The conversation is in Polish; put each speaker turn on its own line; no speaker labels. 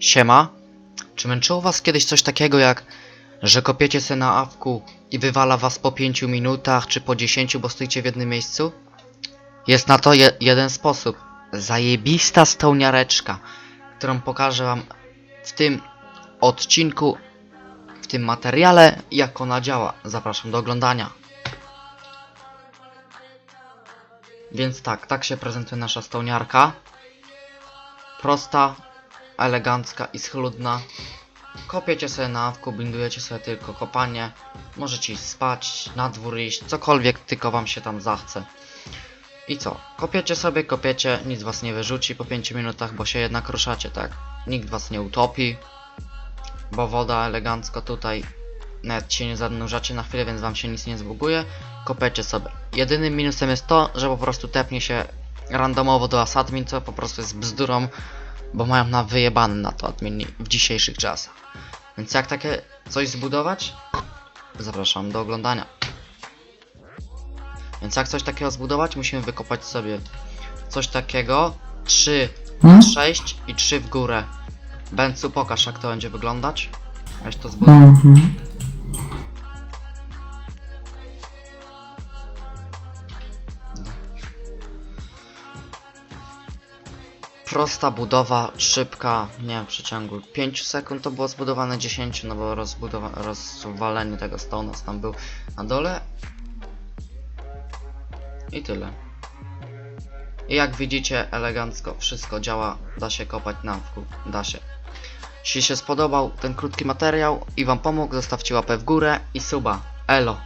Siema. Czy męczyło was kiedyś coś takiego jak, że kopiecie se na awku i wywala was po 5 minutach czy po 10, bo stoicie w jednym miejscu? Jest na to je jeden sposób. Zajebista stołniareczka, którą pokażę wam w tym odcinku, w tym materiale, jak ona działa. Zapraszam do oglądania. Więc tak, tak się prezentuje nasza stołniarka. Prosta, elegancka i schludna. Kopiecie sobie na awku, bindujecie sobie tylko kopanie. Możecie iść spać, na dwór iść, cokolwiek tylko wam się tam zachce. I co? Kopiecie sobie, kopiecie, nic was nie wyrzuci po 5 minutach, bo się jednak ruszacie, tak? Nikt was nie utopi, bo woda elegancko tutaj, nawet się nie zanurzacie na chwilę, więc wam się nic nie zbuguje. Kopiecie sobie. Jedynym minusem jest to, że po prostu tepnie się randomowo do was admin, co po prostu jest bzdurą, bo mają na wyjebane na to admini w dzisiejszych czasach. Więc jak takie coś zbudować? Zapraszam do oglądania. Więc jak coś takiego zbudować, musimy wykopać sobie coś takiego 3
Hmm?
6 i 3 w górę. Bencu, pokaż jak to będzie wyglądać. Weź to zbuduj.
Mhm.
Prosta budowa, szybka, nie wiem, w przeciągu 5 sekund to było zbudowane 10, no bo rozwalenie tego stona tam był na dole. I tyle. I jak widzicie, elegancko wszystko działa, da się kopać na wku, da się. Jeśli się spodobał ten krótki materiał i wam pomógł, zostawcie łapę w górę i suba. Elo!